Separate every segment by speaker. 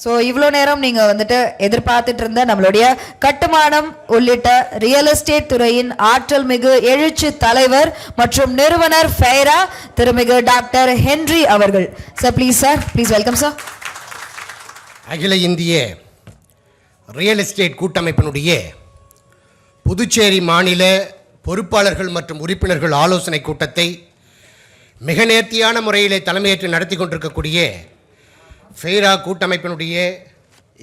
Speaker 1: So இவ்வளோ நேரம் நீங்கள் வந்துட்டு எதிர்பார்த்துட்டு இருந்த நம்மளுடைய கட்டுமானம் உள்ளிட்ட ரியல் எஸ்டேட் துறையின் ஆற்றல் மிகு எழுச்சி தலைவர் மற்றும் நிறுவனர் ஃபெயரா திருமிகு டாக்டர் ஹென்றி அவர்கள். Sir please sir please welcome sir
Speaker 2: அகில இந்திய ரியல் எஸ்டேட் கூட்டமைப்பினுடைய புதுச்சேரி மாநில பொறுப்பாளர்கள் மற்றும் உறுப்பினர்கள் ஆலோசனை கூட்டத்தை மிக நேர்த்தியான முறையிலே தலைமையேற்று நடத்தி கொண்டிருக்கக்கூடிய ஃபெய்ரா கூட்டமைப்பினுடைய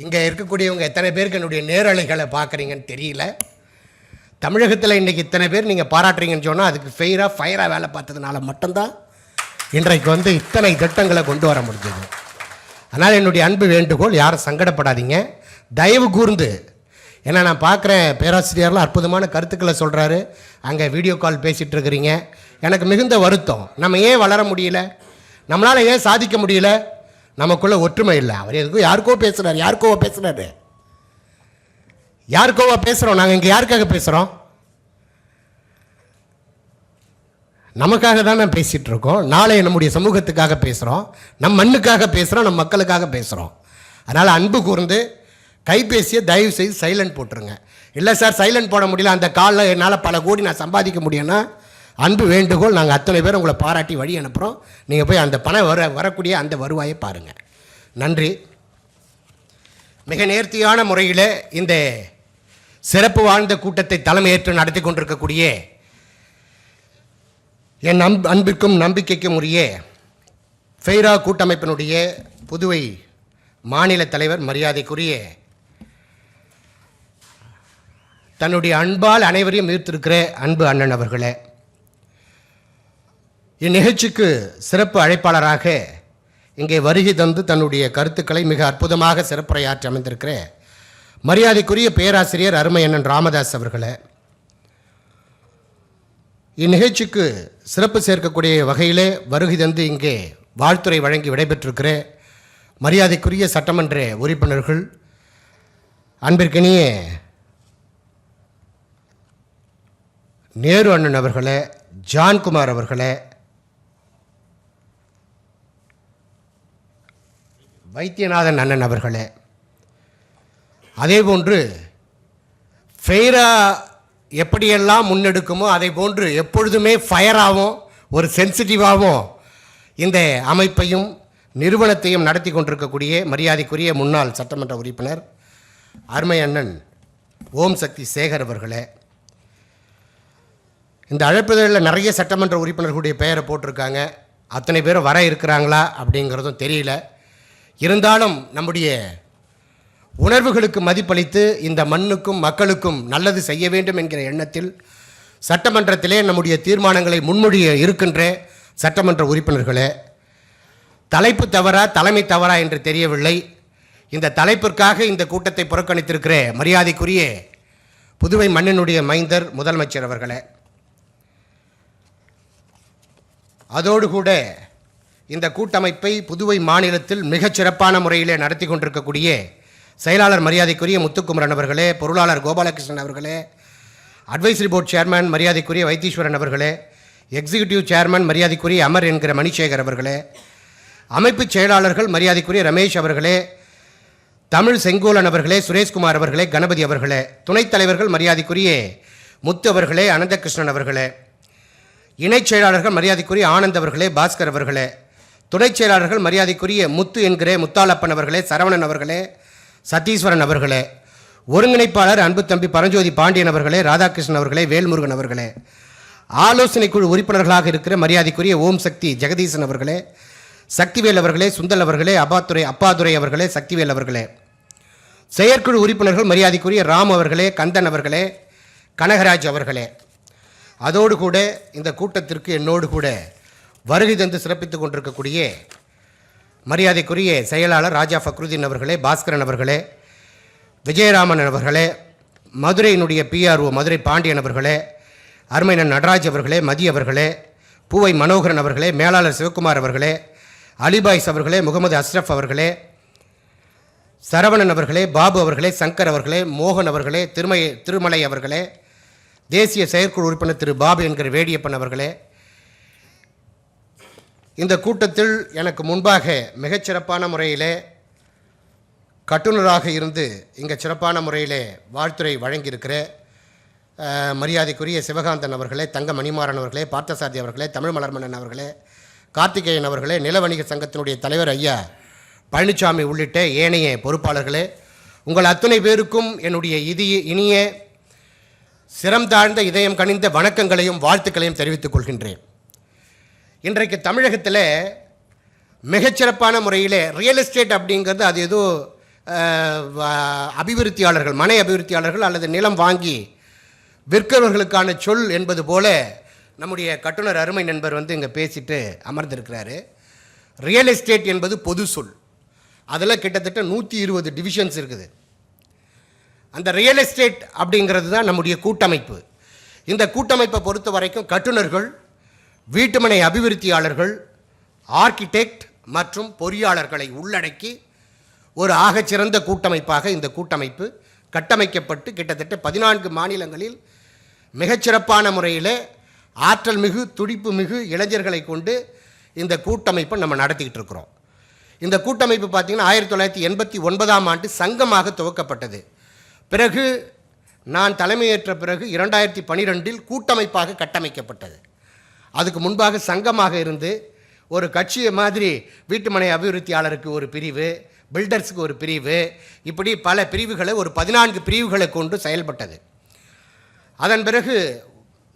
Speaker 2: இங்கே இருக்கக்கூடியவங்க எத்தனை பேருக்கு என்னுடைய நேரலைகளை பார்க்குறீங்கன்னு தெரியல. தமிழகத்தில் இன்றைக்கி இத்தனை பேர் நீங்கள் பாராட்டுறீங்கன்னு சொன்னால் அதுக்கு ஃபெயராக ஃபயராக வேலை பார்த்ததுனால மட்டும்தான் இன்றைக்கு வந்து இத்தனை திட்டங்களை கொண்டு வர முடிஞ்சது. அதனால் என்னுடைய அன்பு வேண்டுகோள் யாரும் சங்கடப்படாதீங்க. தயவு கூர்ந்து ஏன்னா நான் பார்க்குறேன் பேராசிரியர்லாம் அற்புதமான கருத்துக்களை சொல்கிறாரு அங்கே வீடியோ கால் பேசிகிட்டு இருக்கிறீங்க எனக்கு மிகுந்த வருத்தம். நம்ம ஏன் வளர முடியல? நம்மளால் ஏன் சாதிக்க முடியல? நமக்குள்ள ஒற்றுமை இல்லை. அவர் எதுக்கும் யாருக்கோ பேசுகிறார் யாருக்கோவா பேசுகிறாரு யாருக்கோவா பேசுகிறோம் நாங்கள் இங்கே யாருக்காக பேசுகிறோம் நமக்காக தான் நான் பேசிகிட்டு இருக்கோம். நாளை நம்முடைய சமூகத்துக்காக பேசுகிறோம் நம் மண்ணுக்காக பேசுகிறோம் நம் மக்களுக்காக பேசுகிறோம் அதனால் அன்பு கூர்ந்து கைபேசியை தயவு செய்து சைலண்ட் போட்டுருங்க. இல்லை சார் சைலண்ட் போட முடியல. அந்த காலில் என்னால் பல கோடி நான் சம்பாதிக்க முடியும்னா அன்பு வேண்டுகோள் நாங்கள் அத்தனை பேர் உங்களை பாராட்டி வழி அனுப்புகிறோம் நீங்கள் போய் அந்த பணம் வர வரக்கூடிய அந்த வருவாயை பாருங்கள் நன்றி. மிக நேர்த்தியான முறையில் இந்த சிறப்பு வாழ்ந்த கூட்டத்தை தலைமையேற்று நடத்தி கொண்டிருக்கக்கூடிய என் நம் அன்பிற்கும் நம்பிக்கைக்கும் உரிய ஃபெய்ரா கூட்டமைப்பினுடைய புதுவை மாநில தலைவர் மரியாதைக்குரிய தன்னுடைய அன்பால் அனைவரையும் ஈர்த்திருக்கிற அன்பு அண்ணன் அவர்களே இந்நிகழ்ச்சிக்கு சிறப்பு அழைப்பாளராக இங்கே வருகை தந்து தன்னுடைய கருத்துக்களை மிக அற்புதமாக சிறப்புரையாற்றி அமைந்திருக்கிற மரியாதைக்குரிய பேராசிரியர் அருமையண்ணன் ராமதாஸ் அவர்களே இந்நிகழ்ச்சிக்கு சிறப்பு சேர்க்கக்கூடிய வகையிலே வருகை தந்து இங்கே வாழ்த்துறை வழங்கி விடைபெற்றிருக்கிற மரியாதைக்குரிய சட்டமன்ற உறுப்பினர்கள் அன்பிற்கினிய நேரு அண்ணன் அவர்களே ஜான்குமார் அவர்களே வைத்தியநாதன் அண்ணன் அவர்களே. அதேபோன்று ஃபெய்ரா எப்படியெல்லாம் முன்னெடுக்குமோ அதை போன்று எப்பொழுதுமே ஃபயராகவும் ஒரு சென்சிட்டிவாகவும் இந்த அமைப்பையும் நிறுவனத்தையும் நடத்தி கொண்டிருக்கக்கூடிய மரியாதைக்குரிய முன்னாள் சட்டமன்ற உறுப்பினர் அருமை அண்ணன் ஓம் சக்தி சேகர் அவர்களே. இந்த அழைப்புதலில் நிறைய சட்டமன்ற உறுப்பினர்களுடைய பெயரை போட்டிருக்காங்க. அத்தனை பேரும் வர இருக்கிறாங்களா அப்படிங்கிறதும் தெரியல. இருந்தாலும் நம்முடைய உணர்வுகளுக்கு மதிப்பளித்து இந்த மண்ணுக்கும் மக்களுக்கும் நல்லது செய்ய வேண்டும் என்கிற எண்ணத்தில் சட்டமன்றத்திலே நம்முடைய தீர்மானங்களை முன்மொழிய இருக்கின்ற சட்டமன்ற உறுப்பினர்களே தலைப்பு தவறா தலைமை தவறா என்று தெரியவில்லை. இந்த தலைப்பிற்காக இந்த கூட்டத்தை புறக்கணித்திருக்கிற மரியாதைக்குரிய புதுவை மண்ணினுடைய மைந்தர் முதலமைச்சர் அவர்களே அதோடு கூட இந்த கூட்டமைப்பை புதுவை மாநிலத்தில் மிகச் சிறப்பான முறையிலே நடத்தி கொண்டிருக்கக்கூடிய செயலாளர் மரியாதைக்குரிய முத்துக்குமரன் அவர்களே பொருளாளர் கோபாலகிருஷ்ணன் அவர்களே அட்வைசரி போர்ட் சேர்மன் மரியாதைக்குரிய வைத்தீஸ்வரன் அவர்களே எக்ஸிகியூட்டிவ் சேர்மன் மரியாதைக்குரிய அமர் என்கிற மணிசேகர் அவர்களே அமைப்புச் செயலாளர்கள் மரியாதைக்குரிய ரமேஷ் அவர்களே தமிழ் செங்கோலன் அவர்களே சுரேஷ்குமார் அவர்களே கணபதி அவர்களே துணைத் தலைவர்கள் மரியாதைக்குரிய முத்து அவர்களே அனந்தகிருஷ்ணன் அவர்களே இணைச் செயலாளர்கள் மரியாதைக்குரிய ஆனந்த் அவர்களே பாஸ்கர் அவர்களே துணைச் செயலாளர்கள் மரியாதைக்குரிய முத்து என்கிற முத்தாலப்பன் அவர்களே சரவணன் அவர்களே சத்தீஸ்வரன் அவர்களே ஒருங்கிணைப்பாளர் அன்பு தம்பி பரஞ்சோதி பாண்டியன் அவர்களே ராதாகிருஷ்ணன் அவர்களே வேல்முருகன் அவர்களே ஆலோசனை குழு உறுப்பினர்களாக இருக்கிற மரியாதைக்குரிய ஓம் சக்தி ஜெகதீசன் அவர்களே சக்திவேல் அவர்களே சுந்தல் அவர்களே அபாத்துரை அப்பாதுரை அவர்களே சக்திவேல் அவர்களே செயற்குழு உறுப்பினர்கள் மரியாதைக்குரிய ராம் அவர்களே கந்தன் அவர்களே கனகராஜ் அவர்களே. அதோடு கூட இந்த கூட்டத்திற்கு என்னோடு கூட வருகை தந்து சிறப்பித்துக் கொண்டிருக்கக்கூடிய மரியாதைக்குரிய செயலாளர் ராஜா ஃபக்ருதீன் அவர்களே பாஸ்கரன் அவர்களே விஜயராமன் அவர்களே மதுரையினுடைய பிஆர்ஓ மதுரை பாண்டியன் அவர்களே அருமையன் நடராஜ் அவர்களே மதி அவர்களே பூவை மனோகரன் அவர்களே மேலாளர் சிவகுமார் அவர்களே அலிபாய்ஸ் அவர்களே முகமது அஸ்ரஃப் அவர்களே சரவணன் அவர்களே பாபு அவர்களே சங்கர் அவர்களே மோகன் அவர்களே திருமய திருமலை அவர்களே தேசிய செயற்குழு உறுப்பினர் திரு பாபு என்கிற வேடியப்பன் அவர்களே இந்த கூட்டத்தில் எனக்கு முன்பாக மிகச்சிறப்பான முறையிலே கட்டுனராக இருந்து இங்கே சிறப்பான முறையிலே வாழ்த்துறை வழங்கியிருக்கிற மரியாதைக்குரிய சிவகாந்தன் அவர்களே தங்க மணிமாறன் அவர்களே பார்த்தசாரதி அவர்களே தமிழ் மலர்மன்னன் அவர்களே கார்த்திகேயன் அவர்களே நில வணிக சங்கத்தினுடைய தலைவர் ஐயா பழனிசாமி உள்ளிட்ட ஏனைய பொறுப்பாளர்களே உங்கள் அத்தனை பேருக்கும் என்னுடைய இது இனிய சிரம் தாழ்ந்த இதயம் கனிந்த வணக்கங்களையும் வாழ்த்துக்களையும் தெரிவித்துக் கொள்கின்றேன். இன்றைக்கு தமிழகத்தில் மிகச்சிறப்பான முறையில் ரியல் எஸ்டேட் அப்படிங்கிறது அது ஏதோ அபிவிருத்தியாளர்கள் மனை அபிவிருத்தியாளர்கள் அல்லது நிலம் வாங்கி விற்கிறவர்களுக்கான சொல் என்பது போல நம்முடைய கட்டுனர் அருமை நண்பர் வந்து இங்கே பேசிட்டு அமர்ந்திருக்கிறாரு. ரியல் எஸ்டேட் என்பது பொது சொல். அதில் கிட்டத்தட்ட நூற்றி இருபது டிவிஷன்ஸ் இருக்குது. அந்த ரியல் எஸ்டேட் அப்படிங்கிறது தான் நம்முடைய கூட்டமைப்பு. இந்த கூட்டமைப்பை பொறுத்த வரைக்கும் கட்டுநர்கள் வீட்டுமனை அபிவிருத்தியாளர்கள் ஆர்கிடெக்ட் மற்றும் பொறியாளர்களை உள்ளடக்கி ஒரு ஆகச்சிறந்த கூட்டமைப்பாக இந்த கூட்டமைப்பு கட்டமைக்கப்பட்டு கிட்டத்தட்ட பதினான்கு மாநிலங்களில் மிகச்சிறப்பான முறையில் ஆற்றல் மிகு துடிப்பு மிகு இளைஞர்களை கொண்டு இந்த கூட்டமைப்பை நம்ம நடத்திக்கிட்டு இருக்கிறோம். இந்த கூட்டமைப்பு பார்த்தீங்கன்னா ஆயிரத்தி தொள்ளாயிரத்தி எண்பத்தி ஒன்பதாம் ஆண்டு சங்கமாக துவக்கப்பட்டது. பிறகு நான் தலைமையேற்ற பிறகு இரண்டாயிரத்தி பனிரெண்டில் கூட்டமைப்பாக கட்டமைக்கப்பட்டது. அதுக்கு முன்பாக சங்கமாக இருந்து ஒரு கட்சியை மாதிரி வீட்டுமனை அபிவிருத்தியாளருக்கு ஒரு பிரிவு பில்டர்ஸுக்கு ஒரு பிரிவு இப்படி பல பிரிவுகளை ஒரு பதினான்கு பிரிவுகளை கொண்டு செயல்பட்டது. அதன் பிறகு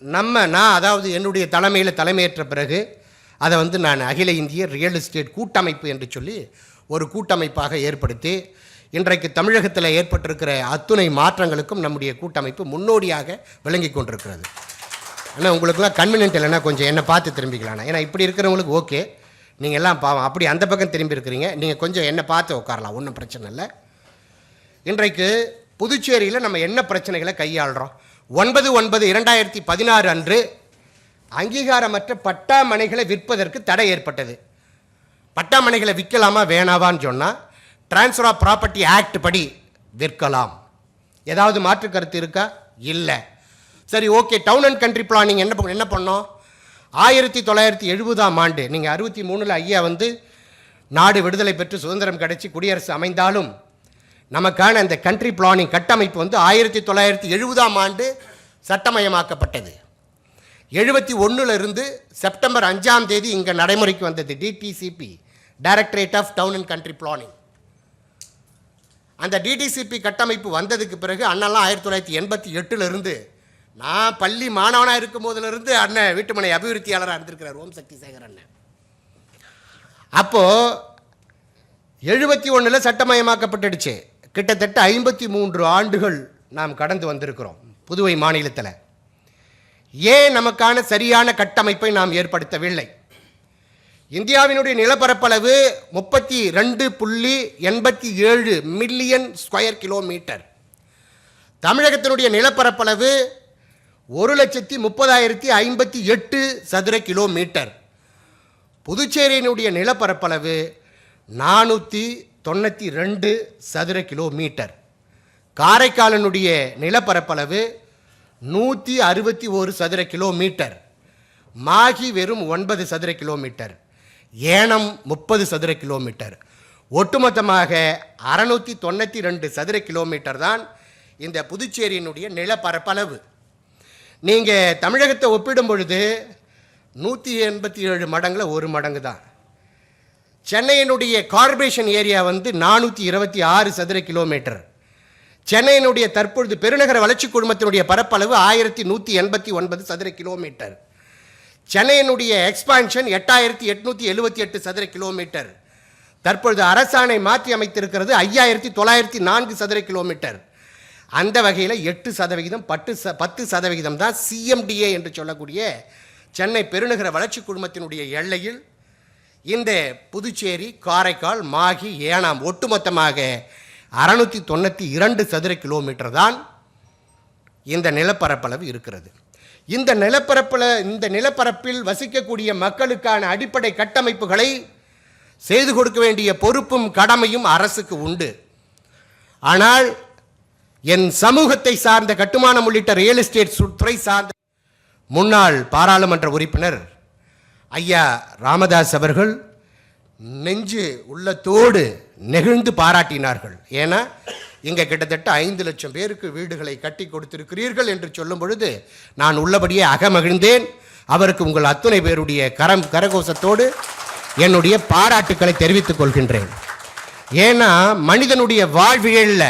Speaker 2: நம்ம நான் அதாவது என்னுடைய தலைமையில் தலைமையேற்ற பிறகு அதை வந்து நான் அகில இந்திய ரியல் எஸ்டேட் கூட்டமைப்பு என்று சொல்லி ஒரு கூட்டமைப்பாக ஏற்படுத்தி இன்றைக்கு தமிழகத்தில் ஏற்பட்டிருக்கிற அத்துணை மாற்றங்களுக்கும் நம்முடைய கூட்டமைப்பு முன்னோடியாக விளங்கி கொண்டிருக்கிறது. ஆனால் உங்களுக்குலாம் கன்வீனியன்ட் இல்லைன்னா கொஞ்சம் என்னை பார்த்து திரும்பிக்கலாம் ஏன்னா இப்படி இருக்கிறவங்களுக்கு ஓகே நீங்கள் எல்லாம் பாவம் அப்படி அந்த பக்கம் திரும்பி இருக்கிறீங்க. நீங்கள் கொஞ்சம் என்னை பார்த்து உட்காரலாம் ஒன்றும் பிரச்சனை இல்லை. இன்றைக்கு புதுச்சேரியில் நம்ம என்ன பிரச்சனைகளை கையாளுறோம்? ஒன்பது ஒன்பது இரண்டாயிரத்தி பதினாறு அன்று அங்கீகாரமற்ற பட்டாமனைகளை விற்பதற்கு தடை ஏற்பட்டது. பட்டாமனைகளை விற்கலாமா வேணாவான்னு சொன்னால் ட்ரான்ஸ்ஃபர் ஆஃப் ப்ராப்பர்ட்டி ஆக்ட் படி விற்கலாம். ஏதாவது மாற்று கருத்து இருக்கா? இல்லை. சரி okay town and country planning என்ன என்ன பண்ணோம்? ஆயிரத்தி தொள்ளாயிரத்தி எழுபதாம் ஆண்டு நீங்கள் அறுபத்தி மூணில் ஐயா வந்து நாடு விடுதலை பெற்று சுதந்திரம் கிடைச்சி குடியரசு அமைந்தாலும் நமக்கான அந்த கண்ட்ரி பிளானிங் கட்டமைப்பு வந்து ஆயிரத்தி தொள்ளாயிரத்தி எழுபதாம் ஆண்டு சட்டமயமாக்கப்பட்டது. எழுபத்தி ஒன்றுலிருந்து செப்டம்பர் அஞ்சாம் தேதி இங்கே நடைமுறைக்கு வந்தது DTCP directorate of town and country planning அந்த டிடிசிபி கட்டமைப்பு வந்ததுக்கு பிறகு அண்ணெல்லாம் ஆயிரத்தி தொள்ளாயிரத்தி எண்பத்தி எட்டுலேருந்து நான் பள்ளி மாணவனாக இருக்கும் போதிலிருந்து அண்ணன் வீட்டுமனை அபிவிருத்தியாளராக இருந்திருக்கிறார் ஓம் சக்தி சேகர் அண்ணன். அப்போது எழுபத்தி ஒன்றில் சட்டமயமாக்கப்பட்டுடுச்சு. கிட்டத்தட்ட ஐம்பத்தி மூன்று ஆண்டுகள் நாம் கடந்து வந்திருக்கிறோம் புதுவை மாநிலத்தில். ஏன் நமக்கான சரியான கட்டமைப்பை நாம் ஏற்படுத்தவில்லை? இந்தியாவினுடைய நிலப்பரப்பளவு முப்பத்தி ரெண்டு புள்ளி எண்பத்தி ஏழு மில்லியன் ஸ்கொயர் கிலோமீட்டர். தமிழகத்தினுடைய நிலப்பரப்பளவு ஒரு லட்சத்தி முப்பதாயிரத்தி ஐம்பத்தி எட்டு சதுர கிலோமீட்டர். புதுச்சேரியினுடைய நிலப்பரப்பளவு நானூற்றி தொண்ணூற்றி ரெண்டு சதுர கிலோமீட்டர். காரைக்காலனுடைய நிலப்பரப்பளவு நூற்றி அறுபத்தி ஒரு சதுர கிலோமீட்டர். மாகி வெறும் ஒன்பது சதுர கிலோமீட்டர். ஏனம் முப்பது சதுர கிலோமீட்டர். ஒட்டுமொத்தமாக அறநூற்றி தொண்ணூற்றி ரெண்டு சதுர கிலோமீட்டர் தான் இந்த புதுச்சேரியினுடைய நிலப்பரப்பளவு. நீங்கள் தமிழகத்தை ஒப்பிடும் பொழுது நூற்றி எண்பத்தி ஏழு மடங்கில் ஒரு மடங்கு தான். சென்னையினுடைய கார்பரேஷன் ஏரியா வந்து நானூற்றி இருபத்தி ஆறு சதுர கிலோமீட்டர். சென்னையினுடைய தற்பொழுது பெருநகர வளர்ச்சி குழுமத்தினுடைய பரப்பளவு ஆயிரத்தி நூற்றி எண்பத்தி ஒன்பது சதுர கிலோமீட்டர். சென்னையினுடைய எக்ஸ்பான்ஷன் எட்டாயிரத்தி எட்நூற்றி எழுபத்தி எட்டு சதுர கிலோமீட்டர். தற்பொழுது அரசாணை மாற்றி அமைத்திருக்கிறது ஐயாயிரத்தி தொள்ளாயிரத்தி நான்கு சதுர கிலோமீட்டர். அந்த வகையில் எட்டு சதவிகிதம் பத்து ச பத்து சதவிகிதம் தான் சிஎம்டிஏ என்று சொல்லக்கூடிய சென்னை பெருநகர வளர்ச்சி குழுமத்தினுடைய எல்லையில் இந்த புதுச்சேரி காரைக்கால் மாகி ஏனாம் ஒட்டுமொத்தமாக அறநூற்றி தொண்ணூற்றி இரண்டு சதுர கிலோமீட்டர் தான் இந்த நிலப்பரப்பளவு இருக்கிறது. இந்த நிலப்பரப்பில் இந்த நிலப்பரப்பில் வசிக்கக்கூடிய மக்களுக்கான அடிப்படை கட்டமைப்புகளை செய்து கொடுக்க வேண்டிய பொறுப்பும் கடமையும் அரசுக்கு உண்டு. ஆனால் என் சமூகத்தை சார்ந்த கட்டுமானம் உள்ளிட்ட ரியல் எஸ்டேட் சுற்றுறை துறை சார்ந்த முன்னாள் பாராளுமன்ற உறுப்பினர் ஐயா ராமதாஸ் அவர்கள் நெஞ்சு உள்ளத்தோடு நெகிழ்ந்து பாராட்டினார்கள். ஏன்னா இங்கே கிட்டத்தட்ட ஐந்து லட்சம் பேருக்கு வீடுகளை கட்டி கொடுத்திருக்கிறீர்கள் என்று சொல்லும் பொழுது நான் உள்ளபடியே அகமகிழ்ந்தேன். அவருக்கு உங்கள் அத்துணை பேருடைய கரம் கரகோஷத்தோடு என்னுடைய பாராட்டுக்களை தெரிவித்துக் கொள்கின்றேன். ஏன்னா மனிதனுடைய வாழ்வியலில்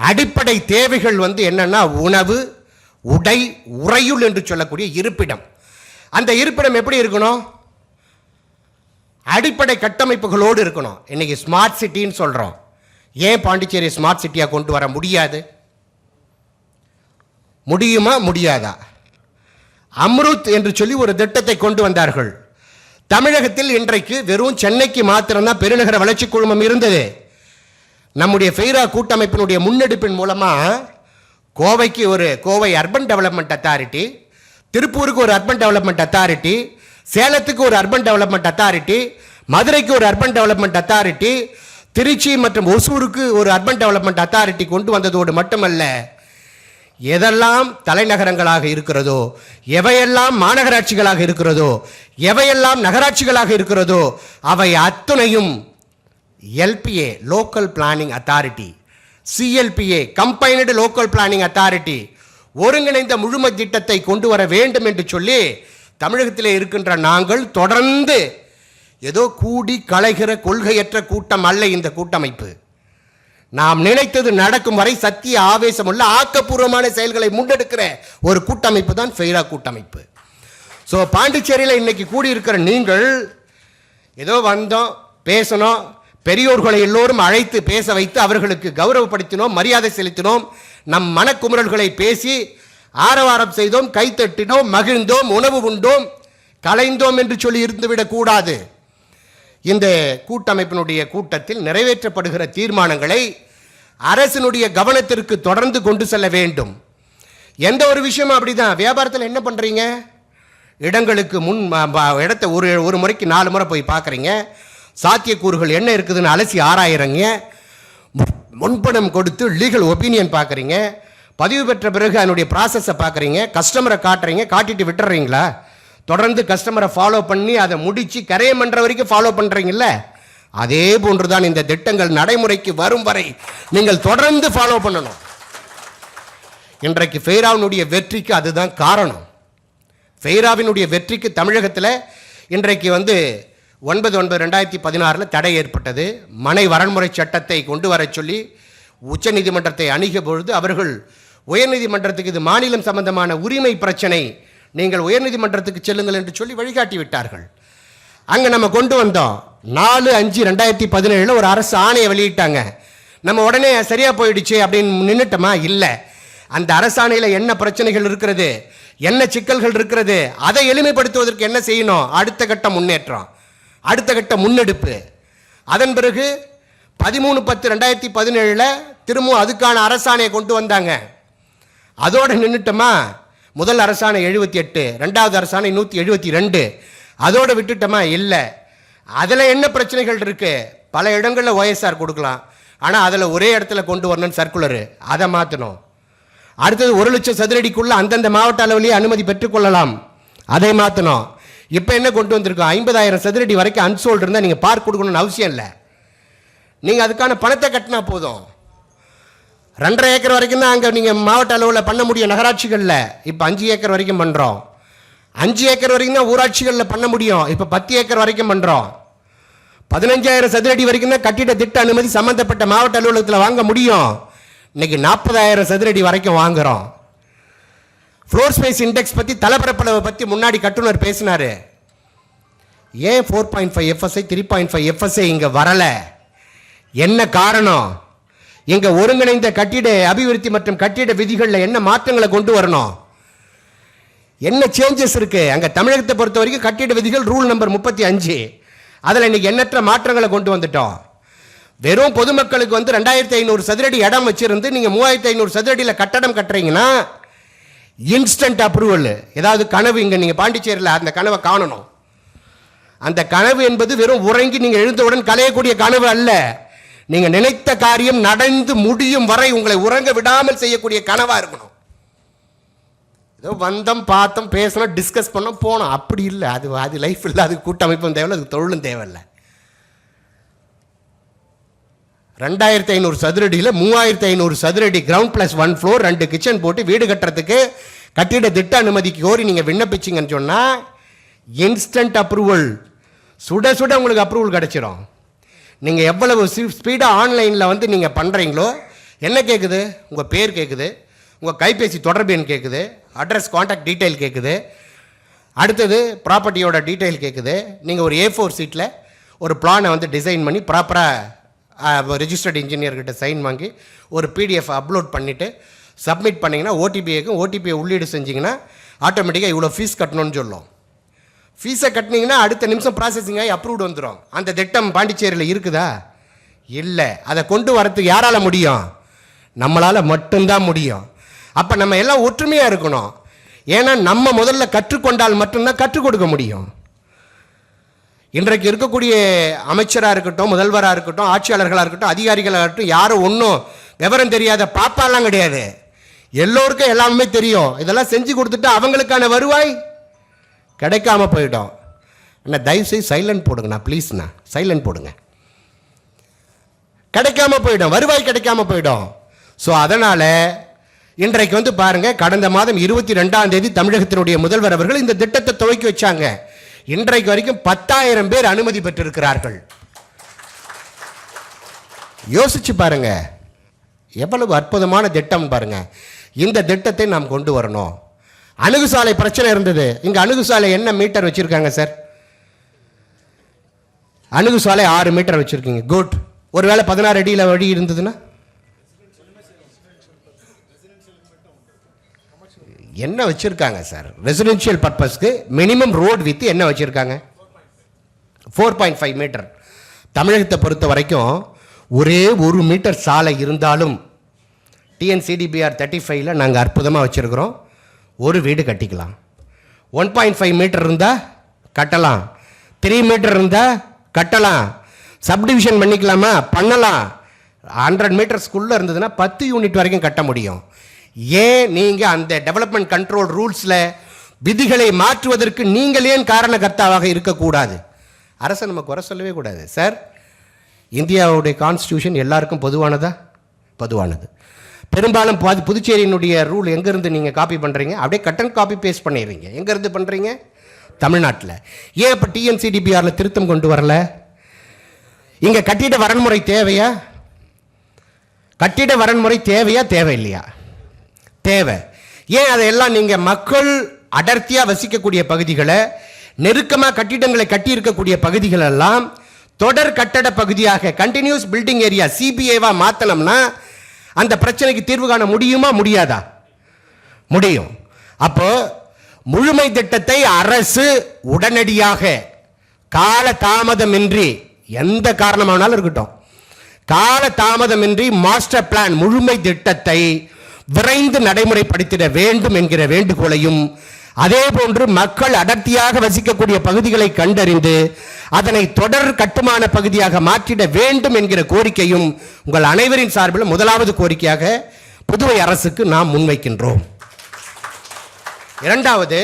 Speaker 2: அடிப்படை தேவைகள் வந்து என்னன்னா உணவு உடை உறையுள் என்று சொல்லக்கூடிய இருப்பிடம். அந்த இருப்பிடம் எப்படி இருக்கணும்? அடிப்படை கட்டமைப்புகளோடு இருக்கணும். இன்னைக்கு ஸ்மார்ட் சிட்டின்னு சொல்கிறோம் ஏன் பாண்டிச்சேரி ஸ்மார்ட் சிட்டியாக கொண்டு வர முடியாது? முடியுமா? முடியாதா? அம்ருத் என்று சொல்லி ஒரு திட்டத்தை கொண்டு வந்தார்கள். தமிழகத்தில் இன்றைக்கு வெறும் சென்னைக்கு மாத்திரம்தான் பெருநகர வளர்ச்சி குழுமம் இருந்தது. நம்முடைய ஃபெய்ரா கூட்டமைப்பினுடைய முன்னெடுப்பின் மூலமாக கோவைக்கு ஒரு கோவை அர்பன் டெவலப்மெண்ட் அத்தாரிட்டி திருப்பூருக்கு ஒரு அர்பன் டெவலப்மெண்ட் அத்தாரிட்டி சேலத்துக்கு ஒரு அர்பன் டெவலப்மெண்ட் அத்தாரிட்டி மதுரைக்கு ஒரு அர்பன் டெவலப்மெண்ட் அத்தாரிட்டி திருச்சி மற்றும் ஒசூருக்கு ஒரு அர்பன் டெவலப்மெண்ட் அத்தாரிட்டி கொண்டு வந்ததோடு மட்டுமல்ல எதெல்லாம் தலைநகரங்களாக இருக்கிறதோ எவையெல்லாம் மாநகராட்சிகளாக இருக்கிறதோ எவையெல்லாம் நகராட்சிகளாக இருக்கிறதோ அவை அத்துணையும் LPA local planning authority CLPA combined local planning authority ஒருங்கிணைந்த முழுமை திட்டத்தை கொண்டு வர வேண்டும் என்று சொல்லி தமிழகத்தில் இருக்கின்ற நாங்கள் தொடர்ந்து ஏதோ கூடி களைகிற கொள்கையற்ற கூட்டம் அல்ல இந்த கூட்டமைப்பு. நாம் நினைத்தது நடக்கும் வரை சத்திய ஆவேசமுள்ள ஆக்கப்பூர்வமான செயல்களை முன்னெடுக்கிற ஒரு கூட்டமைப்பு தான் ஃபெய்ரா கூட்டமைப்பு. ஸோ பாண்டிச்சேரியில் இன்னைக்கு கூடியிருக்கிற நீங்கள் ஏதோ வந்தோம் பேசணும் பெரியோர்களை எல்லோரும் அழைத்து பேச வைத்து அவர்களுக்கு கௌரவப்படுத்தினோம் மரியாதை செலுத்தினோம். நம் மனக்குமுறல்களை பேசி ஆரவாரம் செய்தோம் கைத்தட்டினோம் மகிழ்ந்தோம் உணவு உண்டோம் கலைந்தோம் என்று சொல்லி இருந்துவிடக்கூடாது இந்த கூட்டமைப்பினுடைய கூட்டத்தில் நிறைவேற்றப்படுகிற தீர்மானங்களை அரசினுடைய கவனத்திற்கு தொடர்ந்து கொண்டு செல்ல வேண்டும். எந்த ஒரு விஷயமும் அப்படிதான். வியாபாரத்தில் என்ன பண்ணுறீங்க இடங்களுக்கு முன் இடத்த ஒரு ஒரு முறைக்கு நாலு முறை போய் பார்க்குறீங்க. சாத்தியக்கூறுகள் என்ன இருக்குதுன்னு அலசி ஆராயிறீங்க. முன்பணம் கொடுத்து லீகல் ஒப்பீனியன் பார்க்குறீங்க. பதிவு பெற்ற பிறகு அதனுடைய ப்ராசஸை பார்க்குறீங்க. கஸ்டமரை காட்டுறீங்க. காட்டிட்டு விட்டுறீங்களா? தொடர்ந்து கஸ்டமரை ஃபாலோ பண்ணி அதை முடித்து கரையம் பண்ணுற வரைக்கும் ஃபாலோ பண்ணுறீங்கல்ல அதே போன்றுதான் இந்த திட்டங்கள் நடைமுறைக்கு வரும் வரை நீங்கள் தொடர்ந்து ஃபாலோ பண்ணணும். இன்றைக்கு ஃபெய்ராவினுடைய வெற்றிக்கு அதுதான் காரணம். ஃபெய்ராவினுடைய வெற்றிக்கு தமிழகத்தில் இன்றைக்கு வந்து ஒன்பது ஒன்பது ரெண்டாயிரத்தி பதினாறில் தடை ஏற்பட்டது. மனை வரன்முறை சட்டத்தை கொண்டு வரச் சொல்லி உச்சநீதிமன்றத்தை அணுகிய பொழுது அவர்கள் உயர்நீதிமன்றத்துக்கு இது மாநிலம் சம்பந்தமான உரிமை பிரச்சனை நீங்கள் உயர்நீதிமன்றத்துக்கு செல்லுங்கள் என்று சொல்லி வழிகாட்டி விட்டார்கள். அங்கே நம்ம கொண்டு வந்தோம். நாலு அஞ்சு ரெண்டாயிரத்தி பதினேழில் ஒரு அரசு ஆணையை வெளியிட்டாங்க. நம்ம உடனே சரியாக போயிடுச்சு அப்படின்னு நின்றுட்டோமா இல்லை. அந்த அரசாணையில் என்ன பிரச்சனைகள் இருக்கிறது? என்ன சிக்கல்கள் இருக்கிறது? அதை எளிமைப்படுத்துவதற்கு என்ன செய்யணும்? அடுத்த கட்ட முன்னேற்றம். அடுத்த கட்ட முன்னெடுப்பு. அதன் பிறகு பதிமூணு பத்து ரெண்டாயிரத்தி பதினேழில் திரும்பவும் அதுக்கான அரசாணையை கொண்டு வந்தாங்க. அதோடு நின்றுட்டோமா முதல் அரசாணை எழுபத்தி எட்டு ரெண்டாவது அரசாணை நூற்றி எழுபத்தி ரெண்டு. அதோடு விட்டுட்டோமா? இல்லை. அதில் என்ன பிரச்சனைகள் இருக்குது பல இடங்களில் ஒய்எஸ்ஆர் கொடுக்கலாம். ஆனால் அதில் ஒரே இடத்துல கொண்டு வரணும்னு சர்க்குலரு. அதை மாற்றணும் அடுத்தது ஒரு லட்சம் சதுரடிக்குள்ளே அந்தந்த மாவட்ட அளவிலேயே அனுமதி பெற்றுக்கொள்ளலாம் அதை மாற்றணும் இப்போ என்ன கொண்டு வந்திருக்கோம்? ஐம்பதாயிரம் சதுரடி வரைக்கும் அன்சோல்டு இருந்தால் நீங்கள் பார்க் கொடுக்கணும்னு அவசியம் இல்லை. நீங்கள் அதுக்கான பணத்தை கட்டினா போதும். ரெண்டரை ஏக்கர் வரைக்கும் தான் அங்கே நீங்கள் மாவட்ட அளவில் பண்ண முடியும் நகராட்சிகளில். இப்போ அஞ்சு ஏக்கர் வரைக்கும் பண்ணுறோம் அஞ்சு ஏக்கர் வரைக்கும் தான் ஊராட்சிகளில் பண்ண முடியும். இப்போ பத்து ஏக்கர் வரைக்கும் பண்ணுறோம் பதினஞ்சாயிரம் சதுரடி வரைக்கும் தான் கட்டிட திட்ட அனுமதி சம்மந்தப்பட்ட மாவட்ட அலுவலகத்தில் வாங்க முடியும். இன்னைக்கு நாற்பதாயிரம் சதுரடி வரைக்கும் வாங்குகிறோம் ஃப்ளோர் ஸ்பேஸ் இண்டெக்ஸ் பற்றி தலைப்பரப்பளவை பற்றி முன்னாடி கட்டுனர் பேசினார். ஏன் four point five FSI three point five FSI இங்கே வரலை? என்ன காரணம்? எங்கள் ஒருங்கிணைந்த கட்டிட அபிவிருத்தி மற்றும் கட்டிட விதிகளில் என்ன மாற்றங்களை கொண்டு வரணும்? என்ன சேஞ்சஸ் இருக்குது அங்கே தமிழகத்தை பொறுத்த வரைக்கும் கட்டிட விதிகள் ரூல் நம்பர் முப்பத்தி அஞ்சு. அதில் இன்னைக்கு எண்ணற்ற மாற்றங்களை கொண்டு வந்துட்டோம். வெறும் பொதுமக்களுக்கு வந்து ரெண்டாயிரத்தி ஐநூறு சதுரடி இடம் வச்சுருந்து நீங்கள் மூவாயிரத்தி ஐநூறு சதுரடியில் கட்டடம் கட்டுறீங்கன்னா இன்ஸ்டன்ட் அப்ரூவல் ஏதாவது கனவு இங்கே நீங்கள் பாண்டிச்சேரியில் அந்த கனவை காணணும். அந்த கனவு என்பது வெறும் உறங்கி நீங்கள் எழுந்தவுடன் கலையக்கூடிய கனவு அல்ல. நீங்க நினைத்த காரியம் நடந்து முடியும் வரை உங்களை உறங்க விடாமல் செய்யக்கூடிய கனவா இருக்கணும். ஏதோ வந்தோம் பார்த்தோம் பேசணும் டிஸ்கஸ் பண்ணோம் போனோம் அப்படி இல்லை. அது அது லைஃப் இல்லை. அது கூட்டமைப்பும் தேவையில்ல அது தொழிலும் தேவையில்லை. ரெண்டாயிரத்தி ஐநூறு சதுரடியில் மூவாயிரத்தி ஐநூறு சதுரடி கிரவுண்ட் ப்ளஸ் ஒன் ஃப்ளோர் ரெண்டு கிச்சன் போட்டு வீடு கட்டுறதுக்கு கட்டிட திட்ட அனுமதிக்கு கோரி நீங்கள் விண்ணப்பிச்சிங்கன்னு சொன்னால் இன்ஸ்டன்ட் அப்ரூவல் சுட சுட உங்களுக்கு அப்ரூவல் கிடச்சிரும். நீங்கள் எவ்வளவு ஸ்பீடாக ஆன்லைனில் வந்து நீங்கள் பண்ணுறீங்களோ என்ன கேட்குது உங்கள் பேர் கேட்குது உங்கள் கைபேசி தொடர்பு எண் கேட்குது அட்ரஸ் காண்டாக்ட் டீட்டெயில் கேட்குது அடுத்தது ப்ராப்பர்ட்டியோட டீட்டெயில் கேட்குது நீங்கள் ஒரு ஏ ஃபோர் சீட்டில் ஒரு பிளானை வந்து டிசைன் பண்ணி ப்ராப்பராக ரெஜிஸ்டர்ட் இன்ஜினியர்கிட்ட சைன் வாங்கி ஒரு பிடிஎஃப் அப்லோட் பண்ணிவிட்டு சப்மிட் பண்ணிங்கன்னா ஓடிபி ஓடிபியை உள்ளீடு செஞ்சிங்கன்னா ஆட்டோமேட்டிக்காக இவ்வளோ ஃபீஸ் கட்டணும்னு சொல்லும். ஃபீஸை கட்டினீங்கன்னா அடுத்த நிமிஷம் ப்ராசஸிங் ஆகி அப்ரூவ்டு வந்துடும் அந்த திட்டம் பாண்டிச்சேரியில் இருக்குதா? இல்லை. அதை கொண்டு வரத்துக்கு யாரால் முடியும்? நம்மளால் மட்டும்தான் முடியும். அப்போ நம்ம எல்லாம் ஒற்றுமையாக இருக்கணும். ஏன்னா நம்ம முதல்ல கற்றுக்கொண்டால் மட்டும்தான் கற்றுக் கொடுக்க முடியும். இன்றைக்கு இருக்கக்கூடிய அமைச்சராக இருக்கட்டும் முதல்வராக இருக்கட்டும் ஆட்சியாளர்களாக இருக்கட்டும் அதிகாரிகளாக இருக்கட்டும் யாரும் ஒன்றும் விவரம் தெரியாத பாப்பாலாம் கிடையாது. எல்லோருக்கும் எல்லாமே தெரியும். இதெல்லாம் செஞ்சு கொடுத்துட்டு அவங்களுக்கான வருவாய் கிடைக்காம போயிடும். அண்ணா தயவுசெய்து சைலண்ட் போடுங்கண்ணா ப்ளீஸ்ண்ணா சைலண்ட் போடுங்க. கிடைக்காம போயிடும். வருவாய் கிடைக்காம போயிடும். ஸோ அதனால் இன்றைக்கு வந்து பாருங்க கடந்த மாதம் இருபத்தி ரெண்டாம் தேதி தமிழகத்தினுடைய முதல்வர் அவர்கள் இந்த திட்டத்தை துவக்கி வச்சாங்க. இன்றைக்கு வரைக்கும் பத்தாயிரம் பேர் அனுமதி பெற்றிருக்கிறார்கள். யோசிச்சு பாருங்க. எவ்வளவு அற்புதமான திட்டம் பாருங்க. இந்த திட்டத்தை நாம் கொண்டு வரணும். அணுகுசாலை பிரச்சனை இருந்தது. இங்க அணுகுசாலை என்ன மீட்டர் வச்சிருக்காங்க சார்? அணுகுசாலை ஆறு மீட்டர் வச்சிருக்கீங்க. குட். ஒருவேளை பதினாறு அடியில் வழி இருந்ததுன்னா? என்ன வச்சுருக்காங்க சார் ரெசிடென்ஷியல் பர்பஸ்க்கு மினிமம் ரோடு வித்து என்ன வச்சுருக்காங்க? ஃபோர் பாயிண்ட் ஃபைவ் மீட்டர் தமிழகத்தை பொறுத்த வரைக்கும் ஒரே ஒரு மீட்டர் சாலை இருந்தாலும் டிஎன்சிடிபிஆர் தேர்ட்டி ஃபைவ்ல நாங்கள் அற்புதமாக வச்சுருக்கிறோம். ஒரு வீடு கட்டிக்கலாம். ஒன் பாயிண்ட் ஃபைவ் மீட்டர் இருந்தால் கட்டலாம். த்ரீ மீட்டர் இருந்தால் கட்டலாம். சப்டிவிஷன் பண்ணிக்கலாமா? பண்ணலாம். ஹண்ட்ரட் மீட்டர்ஸ்க்குள்ளே இருந்ததுன்னா பத்து யூனிட் வரைக்கும் கட்ட முடியும். ஏன் நீங்கள் அந்த டெவலப்மெண்ட் கண்ட்ரோல் ரூல்ஸில் விதிகளை மாற்றுவதற்கு நீங்கள் ஏன் காரணகர்த்தாவாக இருக்கக்கூடாது? அரசை நம்ம குறை சொல்லவே கூடாது. சார் இந்தியாவுடைய கான்ஸ்டியூஷன் எல்லாருக்கும் பொதுவானதா? பொதுவானது. பெரும்பாலும் பாதி புதுச்சேரியினுடைய ரூல் எங்கேருந்து நீங்கள் காப்பி பண்ணுறீங்க அப்படியே கட்டன் காப்பி பேஸ்ட் பண்ணிடுறீங்க. எங்கேருந்து பண்ணுறீங்க தமிழ்நாட்டில். ஏன் இப்போ டிஎன்சிடிபிஆரில் திருத்தம் கொண்டு வரல? இங்கே கட்டிட வரன்முறை தேவையா? கட்டிட வரன்முறை தேவையா? தேவையில்லையா? தேவை. ஏன் அதையெல்லாம் நீங்கள் மக்கள் அடர்த்தியாக வசிக்கக்கூடிய பகுதிகளை நெருக்கமாக கட்டிடங்களை கட்டியிருக்கக்கூடிய பகுதிகளெல்லாம் தொடர் கட்டட பகுதியாக கண்டினியூஸ் பில்டிங் ஏரியா சிபிஐவாக மாற்றினோம்னா அந்த பிரச்சனைக்கு தீர்வு காண முடியுமா முடியாதா? முடியும். அப்போ முழுமை திட்டத்தை அரசு உடனடியாக கால தாமதமின்றி எந்த காரணமானாலும் இருக்கட்டும் கால தாமதமின்றி மாஸ்டர் பிளான் முழுமை திட்டத்தை விரைந்து நடைமுறைப்படுத்திட வேண்டும் என்கிற வேண்டுகோளையும் அதே போன்று மக்கள் அடர்த்தியாக வசிக்கக்கூடிய பகுதிகளை கண்டறிந்து அதனை தொடர் கட்டுமான பகுதியாக மாற்றிட வேண்டும் என்கிற கோரிக்கையும் உங்கள் அனைவரின் சார்பில் முதலாவது கோரிக்கையாக புதுவை அரசுக்கு நாம் முன்வைக்கின்றோம். இரண்டாவது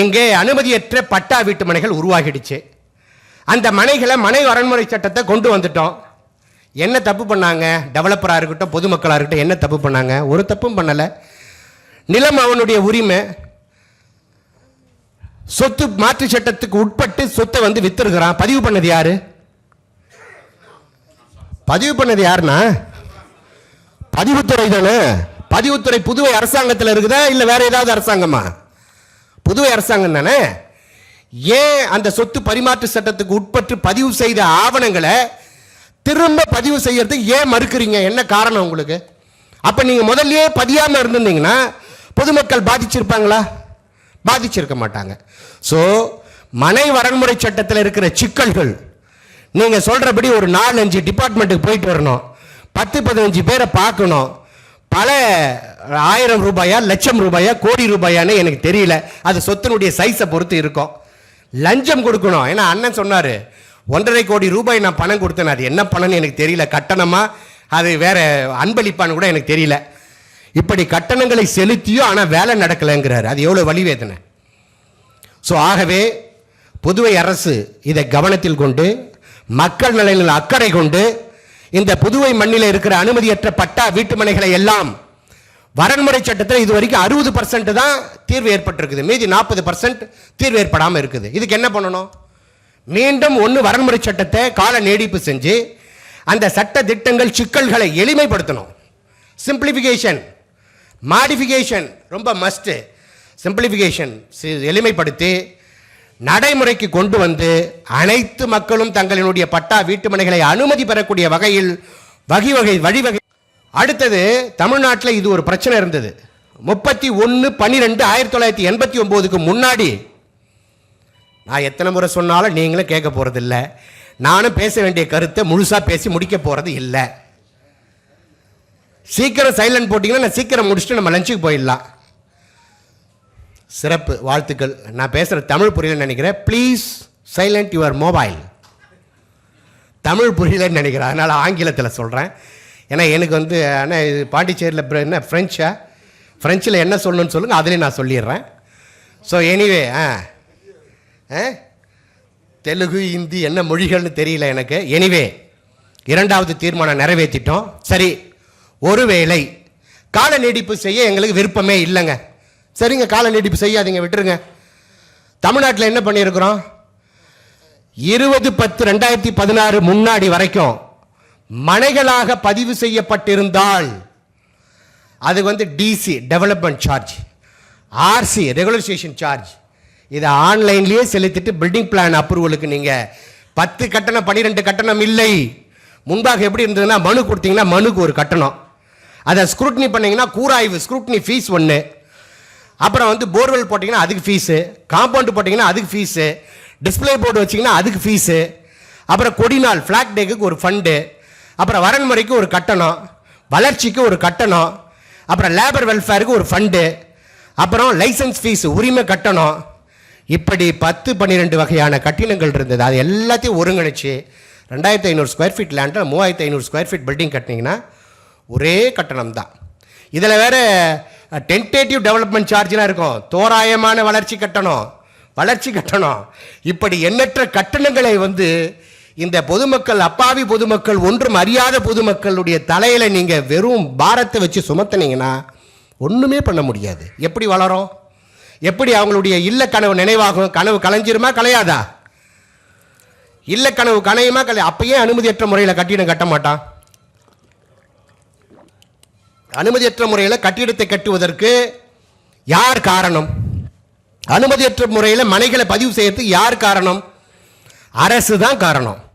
Speaker 2: இங்கே அனுமதியற்ற பட்டா வீட்டு மனைகள் உருவாகிடுச்சு. அந்த மனைகளை மனை வரன்முறை சட்டத்தை கொண்டு வந்துட்டோம். என்ன தப்பு பண்ணாங்க? டெவலப்பராக இருக்கட்டும் பொதுமக்களாக இருக்கட்டும் என்ன தப்பு பண்ணாங்க? ஒரு தப்பும் பண்ணலை. நிலம் அவனுடைய உரிமை. சொத்து மாற்று சட்டத்துக்கு உட்பட்டு சொத்தை வந்து வித்துருக்கிறான். பதிவு பண்ணது யாரு? பதிவு பண்ணது யாருன்னா? பதிவுத்துறை தானே. பதிவுத்துறை புதுவை அரசாங்கத்தில் இருக்குதா? இல்லை வேற ஏதாவது அரசாங்கமா? புதுவை அரசாங்கம் தானே. ஏன் அந்த சொத்து பரிமாற்று சட்டத்துக்கு உட்பட்டு பதிவு செய்த ஆவணங்களை திரும்ப பதிவு செய்யறதுக்கு ஏன் மறுக்கிறீங்க? என்ன காரணம் உங்களுக்கு? அப்ப நீங்க முதல்லயே பதியாம இருந்திருந்தீங்கன்னா பொதுமக்கள் பாதிச்சிருப்பாங்களா? பாதிச்சிருக்க மாட்டாங்க. ஸோ மனை வரன்முறை சட்டத்தில் இருக்கிற சிக்கல்கள் நீங்கள் சொல்கிறபடி ஒரு நாலு அஞ்சு டிபார்ட்மெண்ட்டுக்கு போயிட்டு வரணும். பத்து பதினஞ்சு பேரை பார்க்கணும். பல ஆயிரம் ரூபாயா லட்சம் ரூபாயா கோடி ரூபாயான்னு எனக்கு தெரியல. அது சொத்தினுடைய சைஸை பொறுத்து இருக்கும். லஞ்சம் கொடுக்கணும். ஏன்னா அண்ணன் சொன்னார் ஒன்றரை கோடி ரூபாய் நான் பணம் கொடுத்தேன். அது என்ன பணம்னு எனக்கு தெரியல. கட்டணமா? அது வேற அன்பளிப்பான்னு கூட எனக்கு தெரியல. இப்படி கட்டணங்களை செலுத்தியும் ஆனால் வேலை நடக்கலைங்கிறார். அது எவ்வளோ வழிவேதனை. ஸோ ஆகவே புதுவை அரசு இதை கவனத்தில் கொண்டு மக்கள் நலனில் அக்கறை கொண்டு இந்த புதுவை மண்ணில் இருக்கிற அனுமதியற்ற பட்டா வீட்டுமனைகளை எல்லாம் வரன்முறை சட்டத்தில் இது வரைக்கும் அறுபது பர்சன்ட் தான் தீர்வு ஏற்பட்டிருக்குது. மீதி நாற்பது பர்சன்ட் தீர்வு ஏற்படாமல் இருக்குது. இதுக்கு என்ன பண்ணணும்? மீண்டும் ஒன்று வரன்முறை சட்டத்தை கால நீடிப்பு செஞ்சு அந்த சட்ட திட்டங்கள் சிக்கல்களை எளிமைப்படுத்தணும். சிம்பிளிஃபிகேஷன் மாடிஃபிகேஷன் ரொம்ப மஸ்ட்டு சிம்பிளிஃபிகேஷன் எளிமைப்படுத்தி நடைமுறைக்கு கொண்டு வந்து அனைத்து மக்களும் தங்களினுடைய பட்டா வீட்டுமனைகளை அனுமதி பெறக்கூடிய வகையில் வகை வகை வழிவகை அடுத்தது தமிழ்நாட்டில் இது ஒரு பிரச்சனை இருந்தது. முப்பத்தி ஒன்று பன்னிரெண்டு ஆயிரத்தி தொள்ளாயிரத்தி எண்பத்தி ஒம்போதுக்கு முன்னாடி நான் எத்தனை முறை சொன்னாலும் நீங்களும் கேட்க போகிறது இல்லை நானும் பேச வேண்டிய கருத்தை முழுசாக பேசி முடிக்க போகிறது இல்லை. சீக்கிரம் சைலண்ட் போட்டிங்கன்னா நான் சீக்கிரம் முடிச்சுட்டு நம்ம லஞ்சுக்கு போயிடலாம். சிறப்பு வாழ்த்துக்கள். நான் பேசுகிற தமிழ் புரியலன்னு நினைக்கிறேன். Please silent your mobile Tamil புரியலன்னு நினைக்கிறேன். அதனால் ஆங்கிலத்தில் சொல்கிறேன் ஏன்னா எனக்கு வந்து ஆனால் இது பாண்டிச்சேரியில் என்ன ஃப்ரெஞ்சா ஃப்ரெஞ்சில் என்ன சொல்லணும்னு சொல்லுங்கள் அதுலேயும் நான் சொல்லிடுறேன். So anyway ah. Telugu Hindi என்ன மொழிகள்னு தெரியல எனக்கு. எனிவே இரண்டாவது தீர்மானம் நிறைவேற்றிட்டோம். சரி ஒருவேளை கால நீடிப்பு செய்ய எங்களுக்கு விருப்பமே இல்லைங்க. சரிங்க கால நீடிப்பு செய்யாதீங்க விட்டுருங்க. தமிழ்நாட்டில் என்ன பண்ணியிருக்கிறோம்? இருபது பத்து ரெண்டாயிரத்தி பதினாறு முன்னாடி வரைக்கும் மனைகளாக பதிவு செய்யப்பட்டிருந்தால் அது வந்து DC development charge RC regularisation charge இதை ஆன்லைன்லேயே செலுத்திட்டு பில்டிங் பிளான் அப்ரூவலுக்கு நீங்கள் பத்து கட்டணம் பன்னிரெண்டு கட்டணம் இல்லை. முன்பாக எப்படி இருந்ததுன்னா மனு கொடுத்தீங்கன்னா மனுக்கு ஒரு கட்டணம். அதை ஸ்க்ரூட்னி பண்ணிங்கன்னா கூராய்வு ஸ்க்ரூட்னி ஃபீஸ் ஒன்று அப்புறம் வந்து போர்வெல் போட்டிங்கன்னா அதுக்கு ஃபீஸு காம்பவுண்டு போட்டிங்கன்னா அதுக்கு ஃபீஸு டிஸ்ப்ளே போர்டு வச்சிங்கன்னா அதுக்கு ஃபீஸு அப்புறம் கொடிநாள் ஃப்ளாக் டேக்கு ஒரு ஃபண்டு அப்புறம் வரன்முறைக்கு ஒரு கட்டணம். வளர்ச்சிக்கு ஒரு கட்டணம். அப்புறம் லேபர் வெல்ஃபேருக்கு ஒரு ஃபண்டு அப்புறம் லைசன்ஸ் ஃபீஸ் உரிமை கட்டணம். இப்படி பத்து பன்னிரெண்டு வகையான கட்டிடங்கள் இருந்தது. அது எல்லாத்தையும் ஒருங்கிணைச்சு ரெண்டாயிரத்தி ஐநூறு ஸ்கொயர் ஃபீட் லேண்டில் மூவாயிரத்தி ஐநூறு ஸ்கொயர் ஃபீட் பில்டிங் கட்டினீங்கன்னா ஒரே கட்டணம் தான் இதில் வேற டென்டேட்டிவ் டெவலப்மெண்ட் சார்ஜ்லாம் இருக்கும். தோராயமான வளர்ச்சி கட்டணம். வளர்ச்சி கட்டணம். இப்படி எண்ணற்ற கட்டணங்களை வந்து இந்த பொதுமக்கள் அப்பாவி பொதுமக்கள் ஒன்றும் அறியாத பொதுமக்களுடைய தலையில் நீங்கள் வெறும் பாரத்தை வச்சு சுமத்துனீங்கன்னா ஒன்றுமே பண்ண முடியாது. எப்படி வளரும்? எப்படி அவங்களுடைய இல்ல கனவு நினைவாகும் கனவு கலைஞ்சிருமா கலையாதா? இல்ல கனவு கலையுமா கலை அப்பயே அனுமதியற்ற முறையில் கட்டிடம் கட்ட மாட்டான். அனுமதியற்ற முறையில் கட்டிடத்தை கட்டுவதற்கு யார் காரணம்? அனுமதியற்ற முறையில் மனைகளை பதிவு செய்யறதுக்கு யார் காரணம்? அரசு தான் காரணம்.